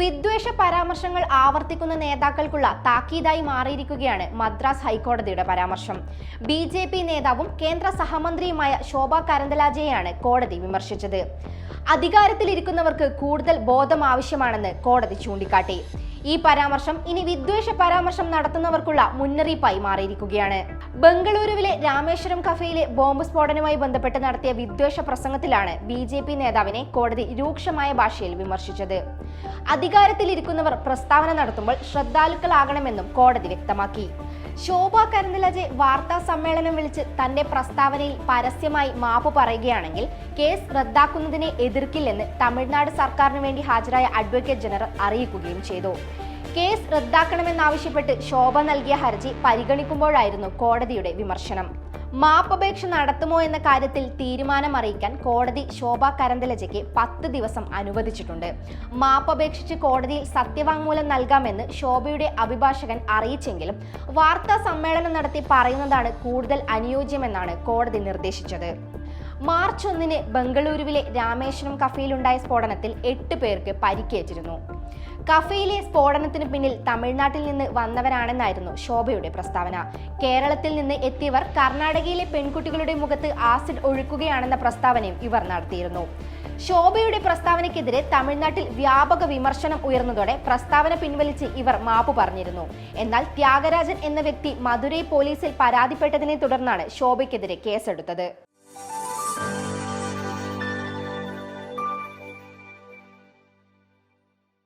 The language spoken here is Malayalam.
വിദ്വേഷ പരാമർശങ്ങൾ ആവർത്തിക്കുന്ന നേതാക്കൾക്കുള്ള താക്കീതായി മാറിയിരിക്കുകയാണ് മദ്രാസ് ഹൈക്കോടതിയുടെ പരാമർശം. ബി ജെ പി നേതാവും കേന്ദ്ര സഹമന്ത്രിയുമായ ശോഭ കരന്തലാജയെയാണ് കോടതി വിമർശിച്ചത്. അധികാരത്തിലിരിക്കുന്നവർക്ക് കൂടുതൽ ബോധം ആവശ്യമാണെന്ന് കോടതി ചൂണ്ടിക്കാട്ടി. ഈ പരാമർശം ഇനി വിദ്വേഷ പരാമർശം നടത്തുന്നവർക്കുള്ള മുന്നറിയിപ്പായി മാറിയിരിക്കുകയാണ്. ബംഗളൂരുവിലെ രാമേശ്വരം കഫേയിലെ ബോംബ് സ്ഫോടനവുമായി ബന്ധപ്പെട്ട് നടത്തിയ വിദ്വേഷ പ്രസംഗത്തിലാണ് ബി ജെ പി നേതാവിനെ കോടതി രൂക്ഷമായ ഭാഷയിൽ വിമർശിച്ചത്. അധികാരത്തിലിരിക്കുന്നവർ പ്രസ്താവന നടത്തുമ്പോൾ ശ്രദ്ധാലുക്കളാകണമെന്നും കോടതി വ്യക്തമാക്കി. ശോഭ കരന്തലജെ വാർത്താ സമ്മേളനം വിളിച്ച് തന്റെ പ്രസ്താവനയിൽ പരസ്യമായി മാപ്പ് പറയുകയാണെങ്കിൽ കേസ് റദ്ദാക്കുന്നതിനെ എതിർക്കില്ലെന്ന് തമിഴ്നാട് സർക്കാരിന് വേണ്ടി ഹാജരായ അഡ്വക്കേറ്റ് ജനറൽ അറിയിക്കുകയും ചെയ്തു. കേസ് റദ്ദാക്കണമെന്നാവശ്യപ്പെട്ട് ശോഭ നൽകിയ ഹർജി പരിഗണിക്കുമ്പോഴായിരുന്നു കോടതിയുടെ വിമർശനം. മാപ്പപേക്ഷ നടത്തുമോ എന്ന കാര്യത്തിൽ തീരുമാനം അറിയിക്കാൻ കോടതി ശോഭ കരന്തലജയ്ക്ക് പത്ത് ദിവസം അനുവദിച്ചിട്ടുണ്ട്. മാപ്പപേക്ഷിച്ച് കോടതിയിൽ സത്യവാങ്മൂലം നൽകാമെന്ന് ശോഭയുടെ അഭിഭാഷകൻ അറിയിച്ചെങ്കിലും വാർത്താ സമ്മേളനം നടത്തി പറയുന്നതാണ് കൂടുതൽ അനുയോജ്യമെന്നാണ് കോടതി നിർദ്ദേശിച്ചത്. മാർച്ച് ഒന്നിന് ബംഗളൂരുവിലെ രാമേശ്വരം കഫേയിലുണ്ടായ സ്ഫോടനത്തിൽ എട്ട് പേർക്ക് പരിക്കേറ്റിരുന്നു. കഫയിലെ സ്ഫോടനത്തിന് പിന്നിൽ തമിഴ്നാട്ടിൽ നിന്ന് വന്നവരാണെന്നായിരുന്നു ശോഭയുടെ പ്രസ്താവന. കേരളത്തിൽ നിന്ന് എത്തിയവർ കർണാടകയിലെ പെൺകുട്ടികളുടെ മുഖത്ത് ആസിഡ് ഒഴുക്കുകയാണെന്ന പ്രസ്താവനയും ഇവർ നടത്തിയിരുന്നു. ശോഭയുടെ പ്രസ്താവനയ്ക്കെതിരെ തമിഴ്നാട്ടിൽ വ്യാപക വിമർശനം ഉയർന്നതോടെ പ്രസ്താവന പിൻവലിച്ച് ഇവർ മാപ്പ് പറഞ്ഞിരുന്നു. എന്നാൽ ത്യാഗരാജൻ എന്ന വ്യക്തി മധുരൈ പോലീസിൽ പരാതിപ്പെട്ടതിനെ തുടർന്നാണ് ശോഭയ്ക്കെതിരെ കേസെടുത്തത്.